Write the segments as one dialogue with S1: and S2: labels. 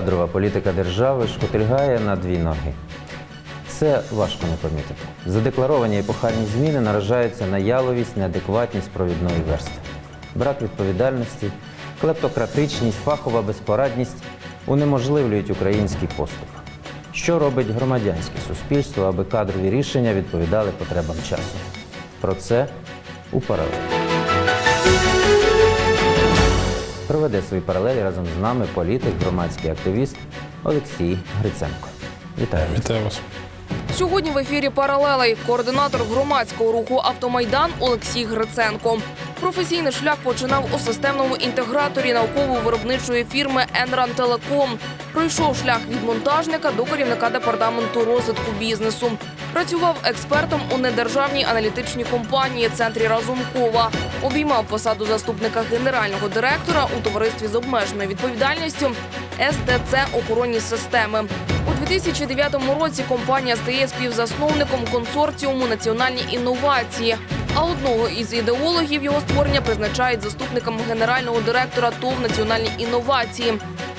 S1: Кадрова політика держави шкотильгає на дві ноги. Це важко не помітити. Задекларовані епохальні зміни наражаються на яловість, неадекватність провідної верстви. Брак відповідальності, клептократичність, фахова безпорадність унеможливлюють український поступ. Що робить громадянське суспільство, аби кадрові рішення відповідали потребам часу? Про це у паралелі. Проведе свої паралелі разом з нами політик, громадський активіст Олексій Гриценко. Вітаю. вас.
S2: Вітаю вас.
S3: Сьогодні в ефірі паралелей координатор громадського руху Автомайдан Олексій Гриценко. Професійний шлях починав у системному інтеграторі науково-виробничої фірми Енран Телеком. Пройшов шлях від монтажника до керівника департаменту розвитку бізнесу. Працював експертом у недержавній аналітичній компанії центрі Разумкова. Обіймав посаду заступника генерального директора у товаристві з обмеженою відповідальністю СТЦ охоронні системи. У 2009 році компанія стає співзасновником консорціуму національні інновації. А одного із ідеологів його створення призначають заступником генерального директора ТОВ національні інновації.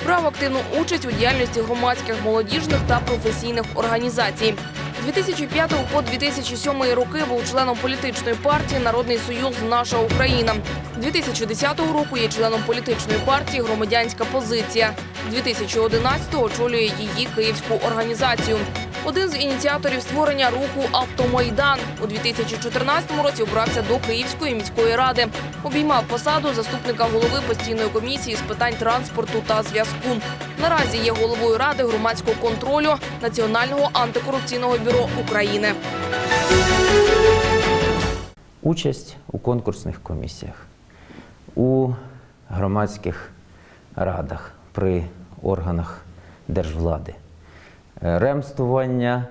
S3: Брав активну участь у діяльності громадських молодіжних та професійних організацій. З 2005 по 2007 роки був членом політичної партії Народний Союз Наша Україна. З 2010 року є членом політичної партії Громадянська позиція. З 2011 очолює її київську організацію. Один з ініціаторів створення руху Автомайдан у 2014 році обрався до Київської міської ради. Обіймав посаду заступника голови постійної комісії з питань транспорту та зв'язку. Наразі є головою ради громадського контролю Національного антикорупційного бюро України.
S1: Участь у конкурсних комісіях, у громадських радах при органах держвлади, е, ремствування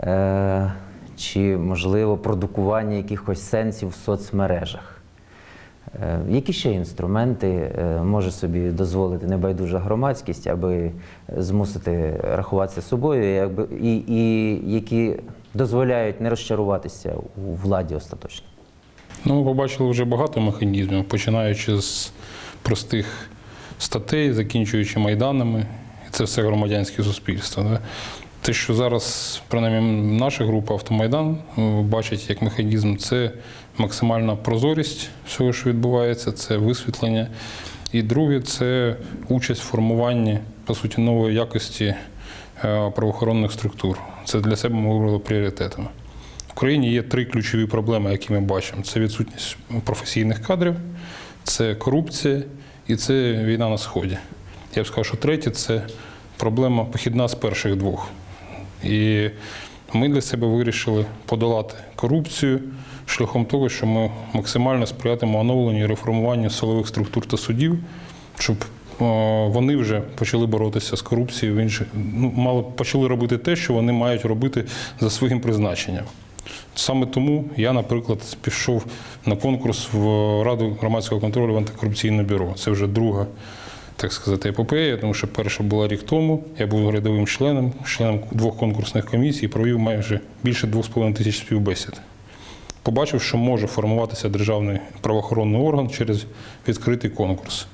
S1: е, чи, можливо, продукування якихось сенсів в соцмережах. Е, Які ще інструменти е, може собі дозволити небайдужа громадськість, аби змусити рахуватися собою, і, і, які дозволяють не розчаруватися у владі остаточно?
S2: Ну, ми побачили вже багато механізмів, починаючи з простих статей, закінчуючи майданами. Це все громадянське суспільство. Да? Те, що зараз, принаймні, наша група Автомайдан бачить як механізм, це максимальна прозорість всього, що відбувається, це висвітлення. І друге це участь в формуванні, по суті, нової якості е, правоохоронних структур. Це для себе ми вибрали пріоритетами. В Україні є три ключові проблеми, які ми бачимо: це відсутність професійних кадрів, це корупція і це війна на сході. Я б сказав, що третє це проблема похідна з перших двох. І ми для себе вирішили подолати корупцію шляхом того, що ми максимально сприятимемо оновленню і реформуванню силових структур та судів, щоб е, вони вже почали боротися з корупцією в інших, ну, мало почали робити те, що вони мають робити за своїм призначенням. Саме тому я, наприклад, пішов на конкурс в Раду громадського контролю в антикорупційне бюро. Це вже друга, так сказати, епопея, тому що перша була рік тому. Я був рядовим членом, членом двох конкурсних комісій, провів майже більше 2,5 тисяч співбесід. Побачив, що може формуватися державний правоохоронний орган через відкритий конкурс.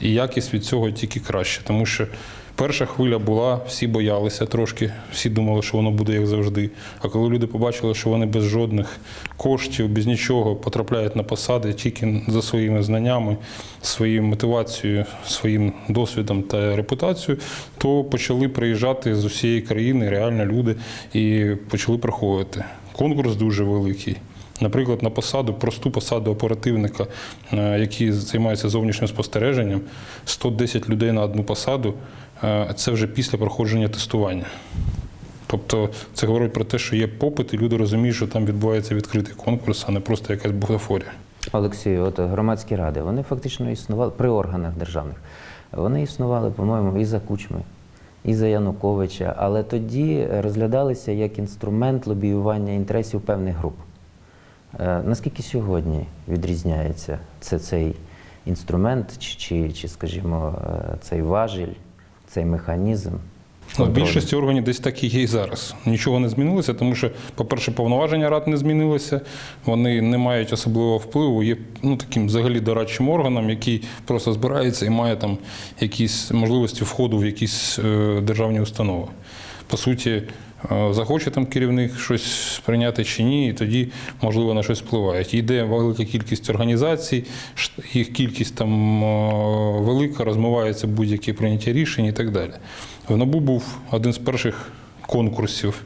S2: І якість від цього тільки краще, тому що перша хвиля була, всі боялися трошки, всі думали, що воно буде як завжди. А коли люди побачили, що вони без жодних коштів, без нічого потрапляють на посади тільки за своїми знаннями, своєю мотивацією, своїм досвідом та репутацією, то почали приїжджати з усієї країни реально люди і почали проходити. Конкурс дуже великий. Наприклад, на посаду, просту посаду оперативника, е, який займається зовнішнім спостереженням, 110 людей на одну посаду е, це вже після проходження тестування. Тобто це говорить про те, що є попит, і люди розуміють, що там відбувається відкритий конкурс, а не просто якась бутафорія.
S1: Олексію, от громадські ради, вони фактично існували при органах державних. Вони існували, по-моєму, і за Кучми, і за Януковича, але тоді розглядалися як інструмент лобіювання інтересів певних груп. Е, Наскільки сьогодні відрізняється це цей інструмент, чи, чи, чи скажімо, е, цей важіль, цей механізм?
S2: Ну, в більшості органів десь так і є і зараз. Нічого не змінилося, тому що, по-перше, повноваження рад не змінилися, вони не мають особливого впливу, є ну, таким взагалі дорадчим органом, який просто збирається і має там якісь можливості входу в якісь е, державні установи. По суті, захоче там керівник щось прийняти чи ні, і тоді, можливо, на щось впливають. Йде велика кількість організацій, їх кількість там е, велика, розмивається будь-які прийняття рішень і так далі. В НАБУ був один з перших конкурсів,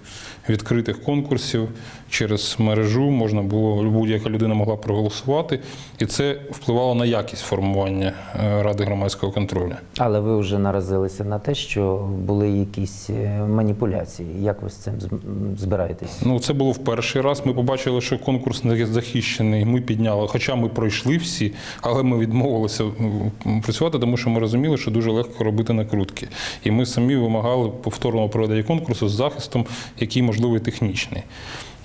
S2: відкритих конкурсів через мережу. Можна було будь-яка людина могла проголосувати, і це впливало на якість формування е, ради громадського контролю.
S1: Але ви вже наразилися на те, що були якісь е, маніпуляції. Як ви з цим збираєтесь?
S2: Ну, це було в перший раз. Ми побачили, що конкурс не захищений. Ми підняли, хоча ми пройшли всі, але ми відмовилися працювати, тому що ми розуміли, що дуже легко робити накрутки. І ми самі вимагали повторного проведення конкурсу з захистом, який можливий технічний.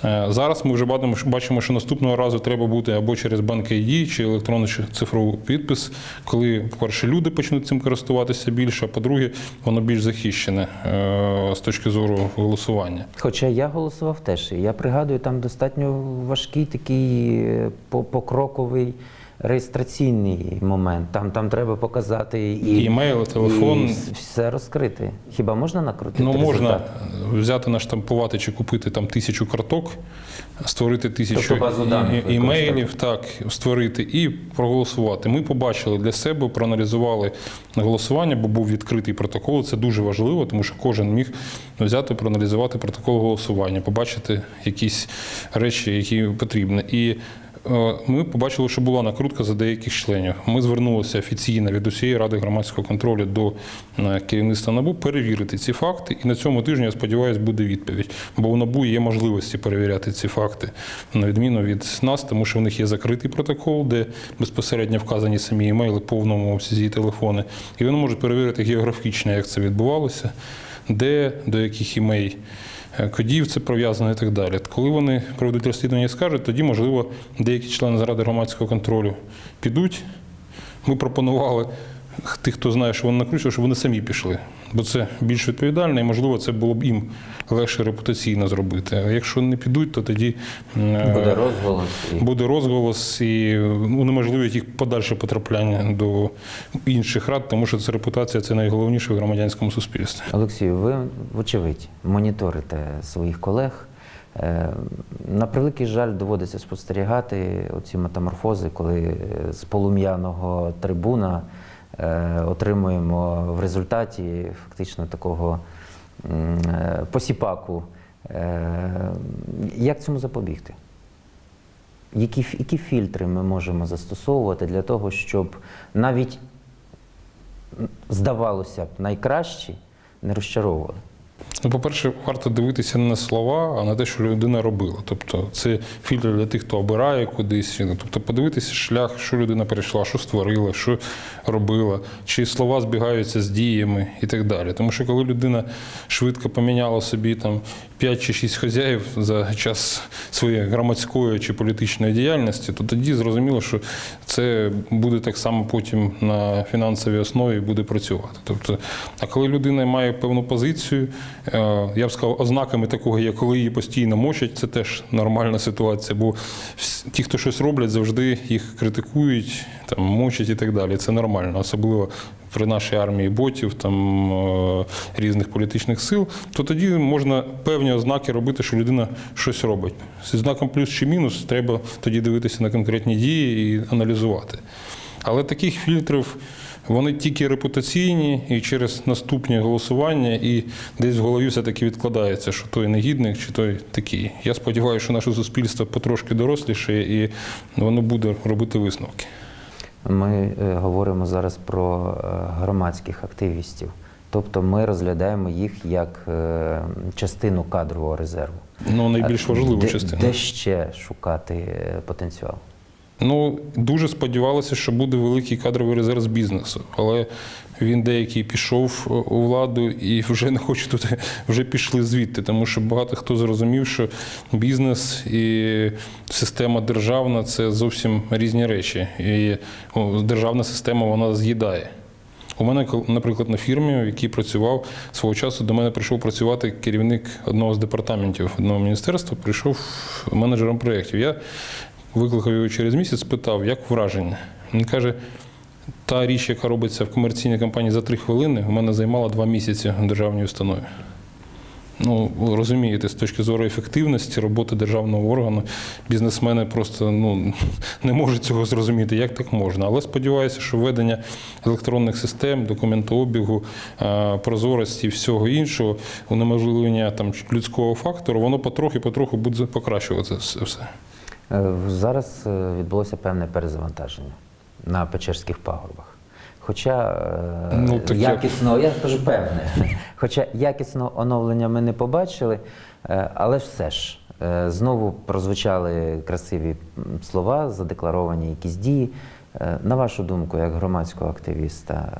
S2: Е, Зараз ми вже бачимо, що наступного разу треба бути або через банк ID, чи електронний чи цифровий підпис, коли, по-перше, люди почнуть цим користуватися більше, а по-друге, воно більш захищене е, з точки зору голосування.
S1: Хоча я голосував теж. і Я пригадую, там достатньо важкий такий е, покроковий реєстраційний момент. Там, там треба показати і,
S2: імейл, телефон.
S1: і все розкрити. Хіба можна накрутити?
S2: Ну, можна
S1: результат?
S2: взяти, наштампувати чи купити там тисячу карток, створити тисячу
S1: Тобто базу даних
S2: імейлів, так, створити і проголосувати. Ми побачили для себе, проаналізували голосування, бо був відкритий протокол. Це дуже важливо, тому що кожен міг взяти, проаналізувати протокол голосування, побачити якісь речі, які потрібні. І ми побачили, що була накрутка за деяких членів. Ми звернулися офіційно від усієї ради громадського контролю до е, керівництва НАБУ перевірити ці факти. І на цьому тижні, я сподіваюся, буде відповідь. Бо у НАБУ є можливості перевіряти ці факти, на відміну від нас, тому що в них є закритий протокол, де безпосередньо вказані самі емейли, повному обсязі телефони. І вони можуть перевірити географічно, як це відбувалося, де, до яких імей е, кодів це пров'язано і так далі. Коли вони проведуть розслідування і скажуть, тоді, можливо, деякі члени Ради громадського контролю підуть. Ми пропонували тих, хто знає, що вони накручують, щоб вони самі пішли. Бо це більш відповідально і, можливо, це було б їм легше репутаційно зробити. А якщо не підуть, то тоді
S1: Буде розголос.
S2: Буде розголос і унеможливить їх подальше потрапляння до інших рад, тому що це репутація це найголовніше в громадянському суспільстві.
S1: Олексію, ви, вочевидь, моніторите своїх колег. Е, На превеликий жаль, доводиться спостерігати оці метаморфози, коли з полум'яного трибуна отримуємо в результаті фактично такого е, посіпаку. Е, Як цьому запобігти? Які, які фільтри ми можемо застосовувати для того, щоб навіть здавалося б, найкращі не розчаровували.
S2: Ну, по-перше, варто дивитися не на слова, а на те, що людина робила. Тобто це фільтр для тих, хто обирає кудись. Ну, Тобто подивитися шлях, що людина перейшла, що створила, що робила, чи слова збігаються з діями і так далі. Тому що коли людина швидко поміняла собі там 5 чи 6 хазяїв за час своєї громадської чи політичної діяльності, то тоді зрозуміло, що це буде так само потім на фінансовій основі буде працювати. Тобто, а коли людина має певну позицію, е, я б сказав, ознаками такого, як коли її постійно мочать, це теж нормальна ситуація. Бо ті, хто щось роблять, завжди їх критикують, там мочать і так далі. Це нормально, особливо при нашій армії ботів, там е, різних політичних сил, то тоді можна певні ознаки робити, що людина щось робить. Зі знаком плюс чи мінус треба тоді дивитися на конкретні дії і аналізувати. Але таких фільтрів вони тільки репутаційні і через наступні голосування, і десь в голові все-таки відкладається, що той негідник чи той такий. Я сподіваюся, що наше суспільство потрошки доросліше і воно буде робити висновки.
S1: Ми е, говоримо зараз про е, громадських активістів. Тобто ми розглядаємо їх як е, частину кадрового резерву.
S2: Ну, найбільш важливу
S1: де,
S2: частину.
S1: Де ще шукати потенціал?
S2: Ну, дуже сподівалися, що буде великий кадровий резерв з бізнесу, але він деякий пішов у владу і вже не хоче тут, вже пішли звідти, тому що багато хто зрозумів, що бізнес і система державна це зовсім різні речі. І державна система вона з'їдає. У мене, наприклад, на фірмі, в якій працював свого часу, до мене прийшов працювати керівник одного з департаментів одного міністерства, прийшов менеджером проєктів. Я викликав його через місяць, спитав, як враження. Він каже. Та річ, яка робиться в комерційній компанії за три хвилини, у мене займала два місяці в державній установі. Ну, розумієте, з точки зору ефективності роботи державного органу, бізнесмени просто ну, не можуть цього зрозуміти, як так можна. Але сподіваюся, що введення електронних систем, документообігу, е, прозорості і всього іншого, унеможливлення там, людського фактору, воно потрохи-потроху буде покращуватися все.
S1: Е, Зараз е, відбулося певне перезавантаження на Печерських пагорбах. Хоча е,
S2: Ну,
S1: якісно, я кажу певне, хоча якісного оновлення ми не побачили, е, але все ж е, знову прозвучали красиві слова, задекларовані якісь дії. На вашу думку, як громадського активіста,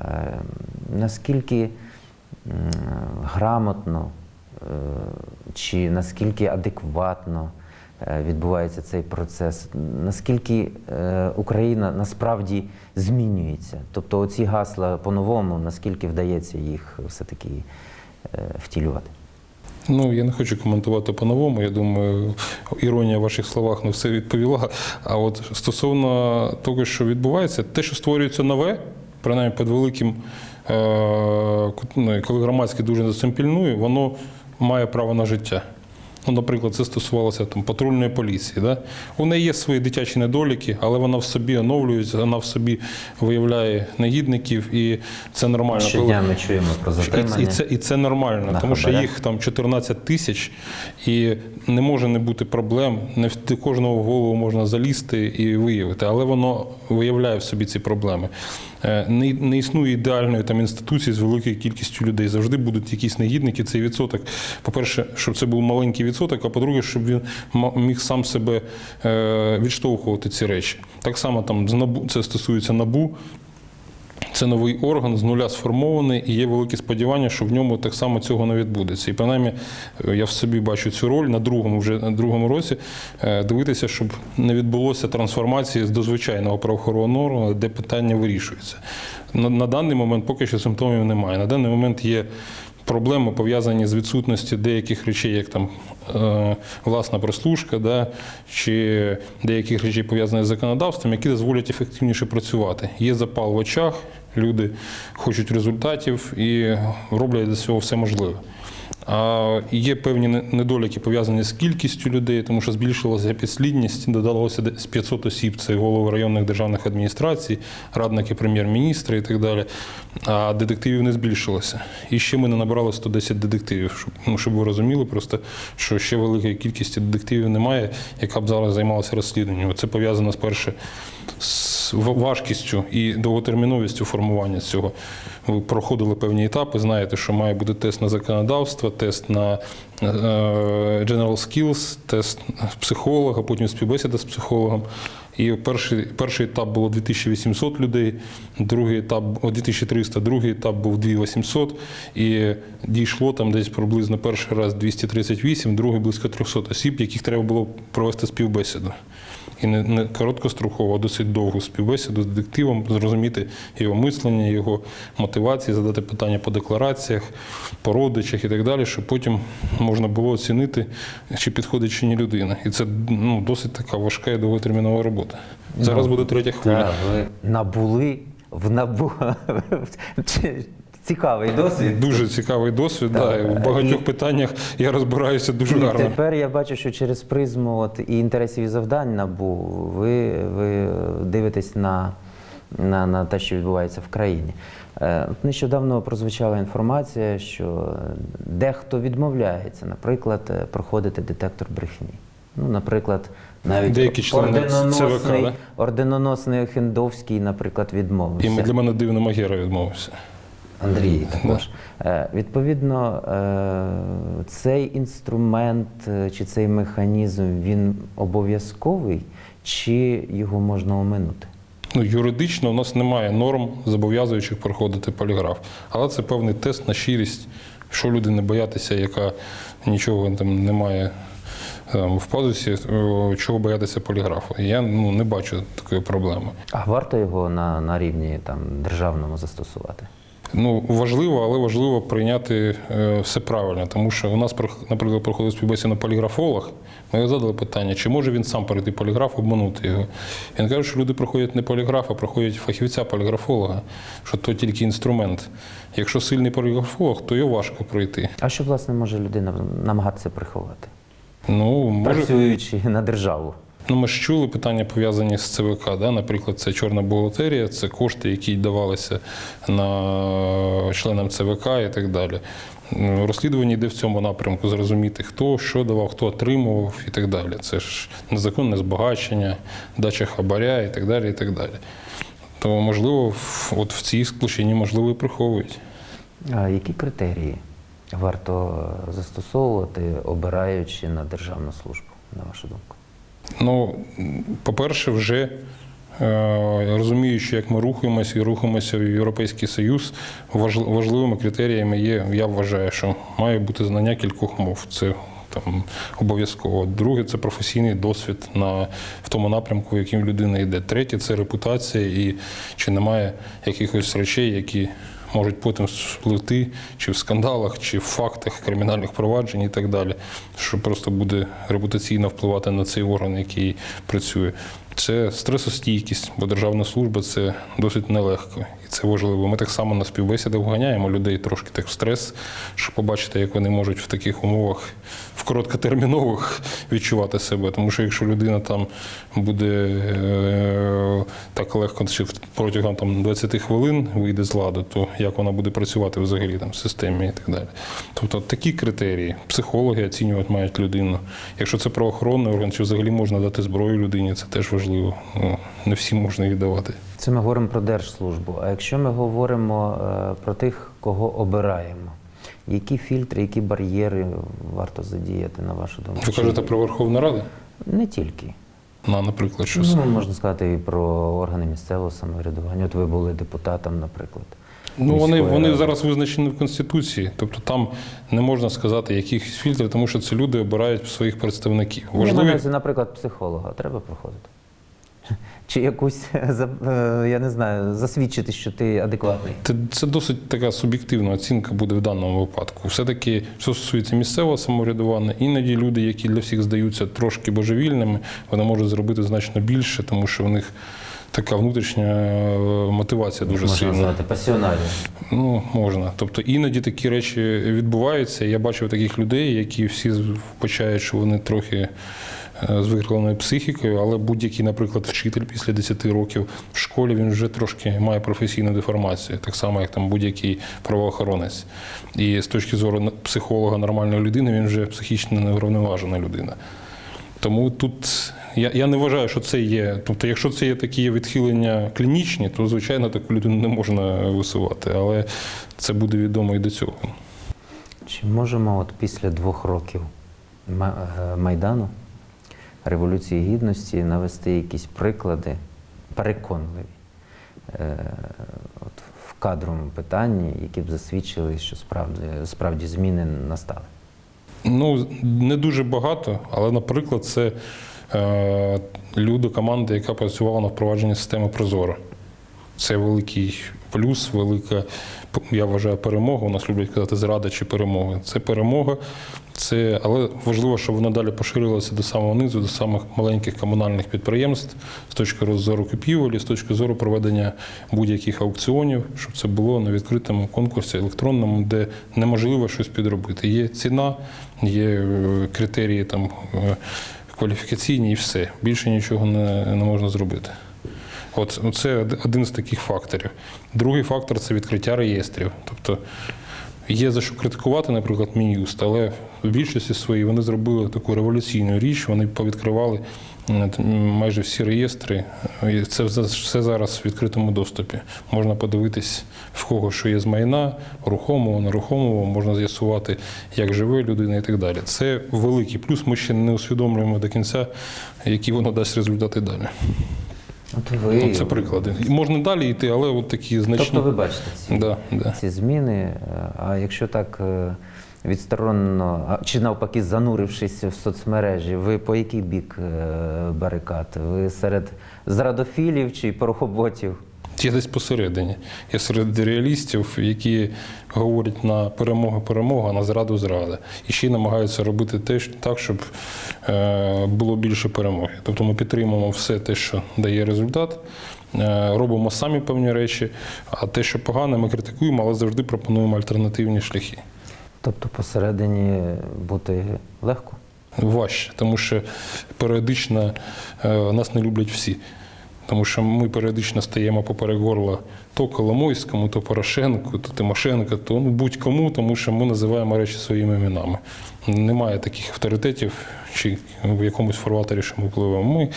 S1: наскільки грамотно чи наскільки адекватно відбувається цей процес, наскільки е, Україна насправді змінюється? Тобто оці гасла по-новому, наскільки вдається їх все-таки е, втілювати?
S2: Ну, я не хочу коментувати по-новому. Я думаю, іронія в ваших словах не все відповіла. А от стосовно того, що відбувається, те, що створюється нове, принаймні під великим, е, ну, коли громадський дуже за цим пільнує, воно має право на життя. Ну, наприклад, це стосувалося там, патрульної поліції. Да? У неї є свої дитячі недоліки, але вона в собі оновлюється, вона в собі виявляє негідників, і це нормально. Коли-
S1: Щодня ми чуємо про затримання.
S2: і, це, і це нормально,
S1: На
S2: тому що їх там 14 тисяч, і не може не бути проблем. Не в кожного в голову можна залізти і виявити, але воно виявляє в собі ці проблеми. Е, Не, не існує ідеальної там інституції з великою кількістю людей. Завжди будуть якісь негідники. Цей відсоток, по-перше, щоб це був маленький відсоток, а по-друге, щоб він міг сам себе е, відштовхувати ці речі. Так само там з НАБУ, це стосується НАБУ. Це новий орган з нуля сформований, і є великі сподівання, що в ньому так само цього не відбудеться. І принаймні е, я в собі бачу цю роль на другому вже на другому році е, дивитися, щоб не відбулося трансформації з дозвичайного правоохоронного органу, де питання вирішується. На, на даний момент поки що симптомів немає. На даний момент є. Проблеми пов'язані з відсутністю деяких речей, як там е, власна прослушка, да, чи деяких речей пов'язаних з законодавством, які дозволять ефективніше працювати. Є запал в очах, люди хочуть результатів і роблять для цього все можливе. А є певні недоліки пов'язані з кількістю людей, тому що збільшилася підслідність, додалося десь 500 осіб, це голови районних державних адміністрацій, радники прем'єр-міністра і так далі. А детективів не збільшилося. І ще ми не набрали 110 детективів, щоб, ну, щоб ви розуміли, просто що ще великої кількості детективів немає, яка б зараз займалася розслідуванням. Це пов'язано спершу з важкістю і довготерміновістю формування цього. Ви проходили певні етапи, знаєте, що має бути тест на законодавство, тест на е, general skills, тест психолога, потім співбесіда з психологом. І перший, перший етап було 2800 людей, другий етап 2300, другий етап був 2800, і дійшло там десь приблизно перший раз 238, другий близько 300 осіб, яких треба було провести співбесіду. І не, не короткостроково, а досить довгу співбесіду з детективом, зрозуміти його мислення, його мотивації, задати питання по деклараціях, по родичах і так далі, щоб потім можна було оцінити, чи підходить чи ні людина. І це ну, досить така важка і довготермінова робота. Зараз буде третя хвиля.
S1: Та, ви набули в набу цікавий досвід.
S2: Дуже цікавий досвід. Да, в багатьох питаннях я розбираюся дуже
S1: І
S2: гарно.
S1: тепер я бачу, що через призму от, і інтересів і завдань НАБУ ви, ви дивитесь на, на, на те, що відбувається в країні. Е, от Нещодавно прозвучала інформація, що дехто відмовляється, наприклад, е, проходити детектор брехні. Ну, наприклад, навіть
S2: Деякі
S1: орденоносний,
S2: ЦВК, да?
S1: орденоносний Охендовський, наприклад, відмовився.
S2: І для мене дивно Магера відмовився.
S1: Андрій також. Е, Відповідно, е, цей інструмент е, чи цей механізм він обов'язковий, чи його можна оминути?
S2: Ну, юридично у нас немає норм, зобов'язуючих проходити поліграф. Але це певний тест на щирість, що люди не боятися, яка нічого там немає там, в пазусі, чого боятися поліграфу. Я ну, не бачу такої проблеми.
S1: А варто його на, на рівні там, державному застосувати?
S2: Ну, важливо, але важливо прийняти е, все правильно, тому що у нас, наприклад, проходив співбесіду поліграфолог. Ми задали питання, чи може він сам перейти поліграф, обманути його. Він каже, що люди проходять не поліграф, а проходять фахівця поліграфолога, що то тільки інструмент. Якщо сильний поліграфолог, то його важко пройти.
S1: А що, власне, може людина намагатися приховати,
S2: Ну, може,
S1: працюючи на державу?
S2: Ну, ми ж чули питання пов'язані з ЦВК. Да? Наприклад, це чорна бухгалтерія, це кошти, які давалися на членам ЦВК і так далі. Ну, Розслідування йде в цьому напрямку, зрозуміти, хто що давав, хто отримував і так далі. Це ж незаконне збагачення, дача хабаря і так далі. І так далі. То, можливо, от в цій сплощині, можливо, і приховують.
S1: А які критерії варто е, застосовувати, обираючи на державну службу, на вашу думку?
S2: Ну, по-перше, вже е, розуміючи, як ми рухаємося і рухаємося в Європейський Союз, важ- важливими критеріями є, я вважаю, що має бути знання кількох мов. Це там обов'язково. Друге це професійний досвід на, в тому напрямку, в яким людина йде. Третє це репутація і чи немає якихось речей, які можуть потім спливти чи в скандалах, чи в фактах кримінальних проваджень і так далі, що просто буде репутаційно впливати на цей орган, який працює. Це стресостійкість, бо державна служба це досить нелегко і це важливо. Ми так само на співбесідах вганяємо людей трошки так в стрес, щоб побачити, як вони можуть в таких умовах в короткотермінових відчувати себе. Тому що якщо людина там буде е, так легко чи протягом там 20 хвилин вийде з ладу, то як вона буде працювати взагалі там в системі і так далі. Тобто такі критерії. Психологи оцінювати мають людину. Якщо це правоохоронний орган, чи взагалі можна дати зброю людині, це теж важливо. Ну, не всім можна її давати.
S1: Це ми говоримо про держслужбу. А якщо ми говоримо е, про тих, кого обираємо, які фільтри, які бар'єри варто задіяти, на вашу думку?
S2: Ви кажете про Верховну Раду?
S1: Не тільки.
S2: На, наприклад, що
S1: Ну, можна сказати і про органи місцевого самоврядування. От ви були депутатом, наприклад.
S2: Ну, вони, вони зараз визначені в Конституції, тобто там не можна сказати якихось фільтрів, тому що це люди обирають своїх представників.
S1: Ні,
S2: Важливі,
S1: наприклад, психолога треба проходити. Чи якусь, е, я не знаю, засвідчити, що ти адекватний.
S2: Це, досить така суб'єктивна оцінка буде в даному випадку. Все-таки, що стосується місцевого самоврядування, іноді люди, які для всіх здаються трошки божевільними, вони можуть зробити значно більше, тому що в них така внутрішня е, мотивація дуже
S1: Можна
S2: сильна.
S1: назвати пасіонарію.
S2: Ну, можна. Тобто іноді такі речі відбуваються. Я бачив таких людей, які всі вбачають, що вони трохи з викривленою психікою, але будь-який, наприклад, вчитель після 10 років в школі він вже трошки має професійну деформацію, так само, як там будь-який правоохоронець. І з точки зору психолога нормальної людини, він вже психічно неврівноважена людина. Тому тут я, я не вважаю, що це є. Тобто, якщо це є такі відхилення клінічні, то звичайно таку людину не можна висувати, але це буде відомо і до цього.
S1: Чи можемо от після двох років е, Майдану, Революції Гідності навести якісь приклади переконливі е, от, в кадровому питанні, які б засвідчили, що справді, справді зміни настали?
S2: Ну, не дуже багато, але, наприклад, це е, люди, команда, яка працювала на впровадженні системи Прозоро. Це великий плюс, велика, я вважаю, перемога. У нас люблять казати зрада чи перемога. Це перемога, це, але важливо, щоб воно далі поширилося до самого низу, до самих маленьких комунальних підприємств з точки зору купівелі, з точки зору проведення будь-яких аукціонів, щоб це було на відкритому конкурсі електронному, де неможливо щось підробити. Є ціна, є е, критерії там е, кваліфікаційні і все. Більше нічого не, не можна зробити. От це один з таких факторів. Другий фактор це відкриття реєстрів. Тобто є за що критикувати, наприклад, Мін'юст, але в більшості своїй вони зробили таку революційну річ, вони повідкривали е, майже всі реєстри. І це все- зараз в відкритому доступі. Можна подивитись, в кого що є з майна, рухомого, нерухомого, можна з'ясувати, як живе людина і так далі. Це великий плюс. Ми ще не усвідомлюємо до кінця, які воно дасть результати далі.
S1: От ви,
S2: це приклади. Можна далі йти, але от такі значні.
S1: тобто ви бачите ці,
S2: Да, да.
S1: ці зміни, е, а якщо так відсторонено, а, чи навпаки занурившись в соцмережі, ви по який бік е, барикад? Ви серед зрадофілів чи порохоботів?
S2: Є десь посередині. Є серед реалістів, які говорять на перемогу перемогу, а на зраду зрада. І ще й намагаються робити те, так, щоб е, було більше перемоги. Тобто ми підтримуємо все те, що дає результат, е, робимо самі певні речі, а те, що погане, ми критикуємо, але завжди пропонуємо альтернативні шляхи.
S1: Тобто посередині бути легко.
S2: важче, тому що періодично е, нас не люблять всі. Тому що ми періодично стаємо поперек горла то Коломойському, то Порошенку, то Тимошенко, то ну, будь-кому, тому що ми називаємо речі своїми іменами. Немає таких авторитетів чи в якомусь фарватері, що ми впливаємо.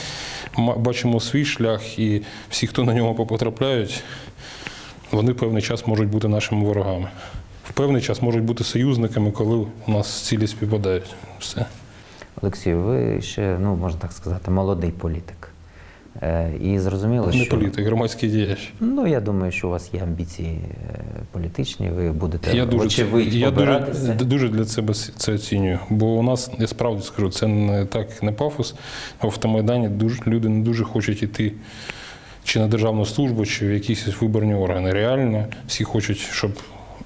S2: Ми бачимо свій шлях, і всі, хто на нього потрапляють, вони певний час можуть бути нашими ворогами. В певний час можуть бути союзниками, коли у нас цілі співпадають. Все.
S1: Олексій, ви ще, ну можна так сказати, молодий політик. Е, І зрозуміло,
S2: Не
S1: що
S2: політик, громадський діяч.
S1: ну я думаю, що у вас є амбіції е, політичні. Ви будете
S2: Я дуже,
S1: очевидь
S2: я дуже, дуже для себе це оцінюю. Бо у нас, я справді скажу, це не так не пафос. В автомайдані дуже, люди не дуже хочуть йти чи на державну службу, чи в якісь виборні органи. Реально всі хочуть, щоб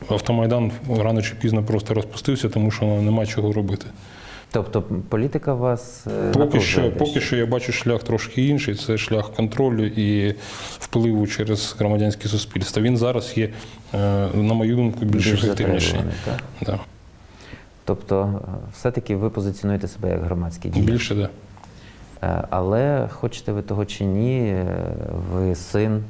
S2: автомайдан рано чи пізно просто розпустився, тому що нема чого робити.
S1: Тобто політика вас е,
S2: Поки що, поки що я бачу шлях трошки інший. Це шлях контролю і впливу через громадянське суспільство. Він зараз є, е, на мою думку, більш, ефективніший. Да.
S1: Тобто, е, все-таки ви позиціонуєте себе як громадський діяч.
S2: Більше, да.
S1: Е, Але хочете ви того чи ні, ви син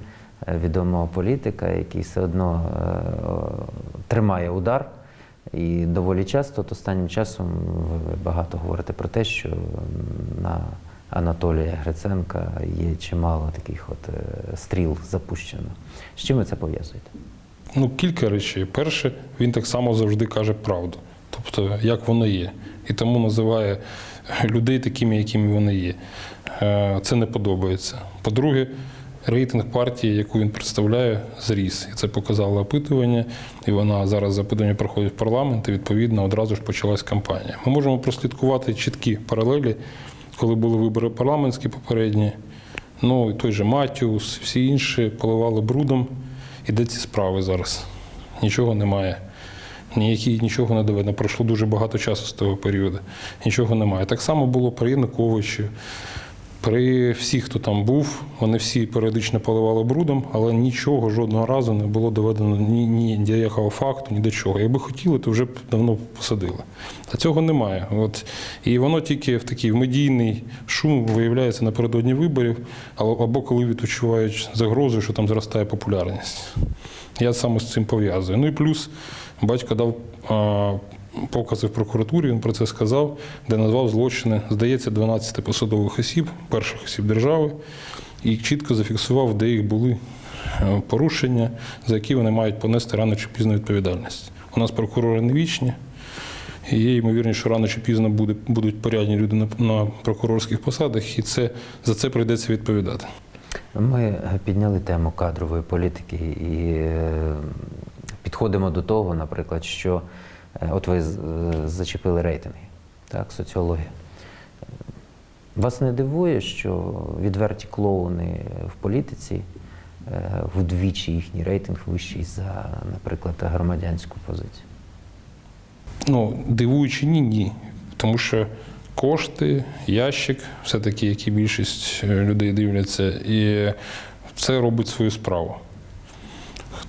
S1: відомого політика, який все одно е, тримає удар. І доволі часто, от останнім часом, ви багато говорите про те, що на Анатолія Гриценка є чимало таких от е, стріл запущено. З чим ви це пов'язуєте?
S2: Ну, кілька речей. Перше, він так само завжди каже правду. Тобто, як воно є. І тому називає людей такими, якими вони є. Е, Це не подобається. По-друге, рейтинг партії, яку він представляє, зріс. І це показало опитування. І вона зараз запитання проходить в парламент, і відповідно одразу ж почалась кампанія. Ми можемо прослідкувати чіткі паралелі, коли були вибори парламентські попередні. Ну, і той же Матіус, всі інші поливали брудом. І де ці справи зараз? Нічого немає. Ніякі, нічого не доведено. Пройшло дуже багато часу з того періоду. Нічого немає. Так само було при Януковичі, при всіх, хто там був, вони всі періодично поливали брудом, але нічого жодного разу не було доведено ні, ні до якого факту, ні до чого. Якби хотіли, то вже б давно посадили. А цього немає. От. І воно тільки в такий медійний шум виявляється напередодні виборів, або коли відчувають загрозу, що там зростає популярність. Я саме з цим пов'язую. Ну і плюс батько дав покази в прокуратурі, він про це сказав, де назвав злочини, здається, 12 посадових осіб, перших осіб держави, і чітко зафіксував, де їх були е, порушення, за які вони мають понести рано чи пізно відповідальність. У нас прокурори не вічні. І є ймовірність, що рано чи пізно буде, будуть порядні люди на, на прокурорських посадах, і це, за це прийдеться відповідати.
S1: Ми підняли тему кадрової політики і е, підходимо до того, наприклад, що от ви е, зачепили рейтинги, так, соціологія. Вас не дивує, що відверті клоуни в політиці е, вдвічі їхній рейтинг вищий за, наприклад, громадянську позицію?
S2: Ну, дивуючи ні, ні. Тому що кошти, ящик, все-таки, які більшість е, людей дивляться, і це робить свою справу.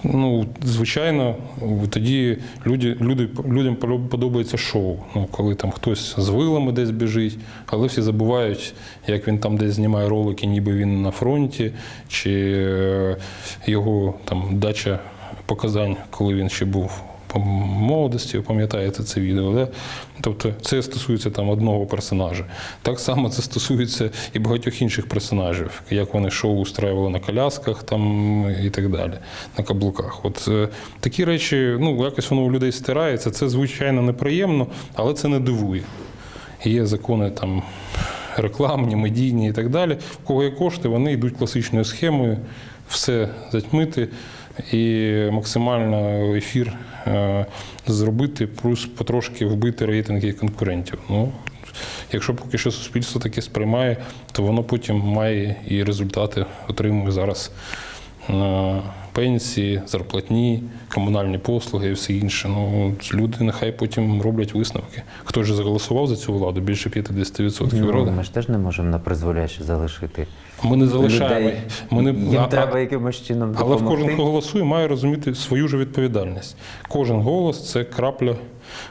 S2: Ну, звичайно, тоді люди, люди, людям подобається шоу. Ну, коли там хтось з вилами десь біжить, але всі забувають, як він там десь знімає ролики, ніби він на фронті, чи е, його там дача показань, коли він ще був по молодості, ви пам'ятаєте це відео, да? Тобто це стосується там одного персонажа. Так само це стосується і багатьох інших персонажів, як вони шоу устраювали на колясках там і так далі, на каблуках. От е, такі речі, ну якось воно у людей стирається. Це звичайно неприємно, але це не дивує. Є закони там рекламні, медійні і так далі. В кого є кошти, вони йдуть класичною схемою, все затьмити і максимально ефір зробити, плюс потрошки вбити рейтинги конкурентів. Ну, якщо поки що суспільство таке сприймає, то воно потім має і результати отримує зараз. Пенсії, зарплатні, комунальні послуги і все інше. Ну, люди нехай потім роблять висновки. Хто ж заголосував за цю владу? Більше 50%
S1: Ну, ми ж теж не можемо на призволяще залишити.
S2: Ми не залишаємо.
S1: людей.
S2: Ми не,
S1: Їм
S2: а-
S1: треба якимось чином
S2: Але в кожен, хто голосує, має розуміти свою ж відповідальність. Кожен голос це крапля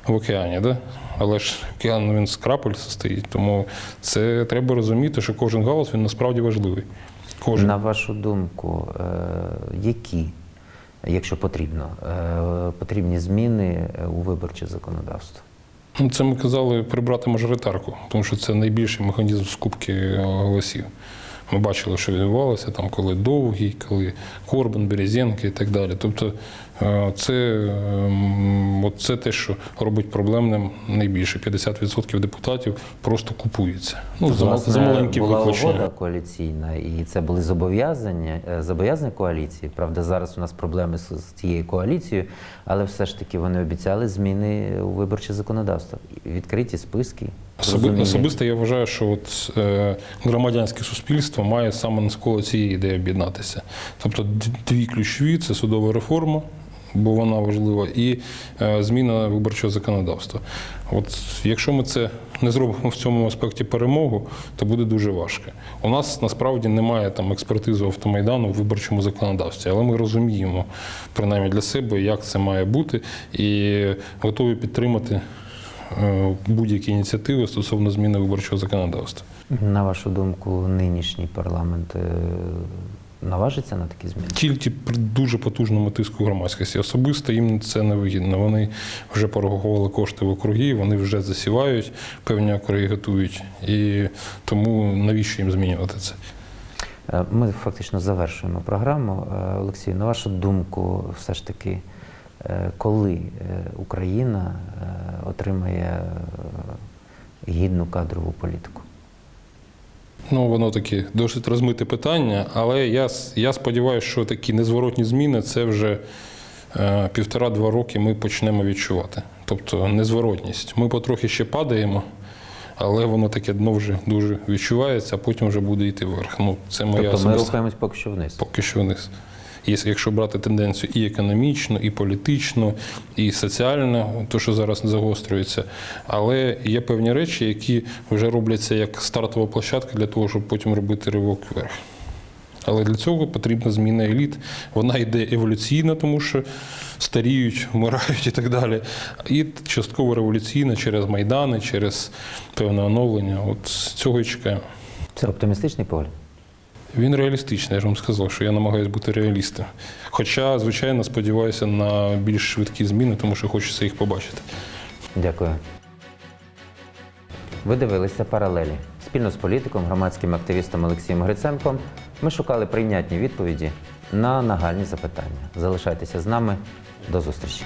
S2: в океані, да? але ж океан він з крапель состоїть. Тому це треба розуміти, що кожен голос він насправді важливий. Кожен.
S1: На вашу думку, е, які, якщо потрібно, е, потрібні зміни е, у виборче законодавство?
S2: Ну, Це ми казали прибрати мажоритарку, тому що це найбільший механізм скупки голосів. Ми бачили, що відбувалося там, коли Довгий, коли Корбан, Березенко і так далі. Тобто це, ем, от це те, що робить проблемним найбільше. 50% депутатів просто купуються. Ну, за,
S1: Власне,
S2: за маленькі
S1: була
S2: виключення.
S1: угода коаліційна, і це були зобов'язання, е, зобов'язання коаліції. Правда, зараз у нас проблеми з, з цією коаліцією, але все ж таки вони обіцяли зміни у виборче законодавство. Відкриті списки.
S2: Особи, особисто я вважаю, що от, е, громадянське суспільство має саме навколо цієї ідеї об'єднатися. Тобто дві ключові це судова реформа, бо вона важлива, і е, зміна виборчого законодавства. От якщо ми це не зробимо в цьому аспекті перемогу, то буде дуже важко. У нас насправді немає там експертизи автомайдану в виборчому законодавстві, але ми розуміємо принаймні для себе, як це має бути, і готові підтримати е, будь-які ініціативи стосовно зміни виборчого законодавства.
S1: На вашу думку, нинішній парламент е, наважиться на такі зміни?
S2: Тільки при дуже потужному тиску громадськості. Особисто їм це не вигідно. Вони вже порахували кошти в округи, вони вже засівають, певні округи готують. І тому навіщо їм змінювати це?
S1: Е, Ми фактично завершуємо програму. Е, Олексій, на вашу думку, все ж таки, е, коли Україна отримає гідну кадрову політику?
S2: Ну, воно таке досить розмите питання, але я, я сподіваюся, що такі незворотні зміни це вже е, півтора-два роки ми почнемо відчувати. Тобто незворотність. Ми потрохи ще падаємо, але воно таке дно вже дуже відчувається, а потім вже буде йти вверх. Ну, це моя
S1: Тобто ми
S2: особиста
S1: рухаємось поки що вниз.
S2: поки що вниз. Є- Якщо брати тенденцію і економічну, і політичну, і соціальну, то що зараз загострюється. Але є певні речі, які вже робляться як стартова площадка для того, щоб потім робити ривок вверх. Але для цього потрібна зміна еліт. Вона йде еволюційна, тому що старіють, вмирають і так далі. І частково революційна через майдани, через певне оновлення. От цього і чекаємо.
S1: Це оптимістичний погляд.
S2: Він реалістичний, я ж вам сказав, що я намагаюся бути реалістом. Хоча, звичайно, сподіваюся на більш швидкі зміни, тому що хочеться їх побачити.
S1: Дякую. Ви дивилися паралелі. Спільно з політиком, громадським активістом Олексієм Гриценком ми шукали прийнятні відповіді на нагальні запитання. Залишайтеся з нами. До зустрічі.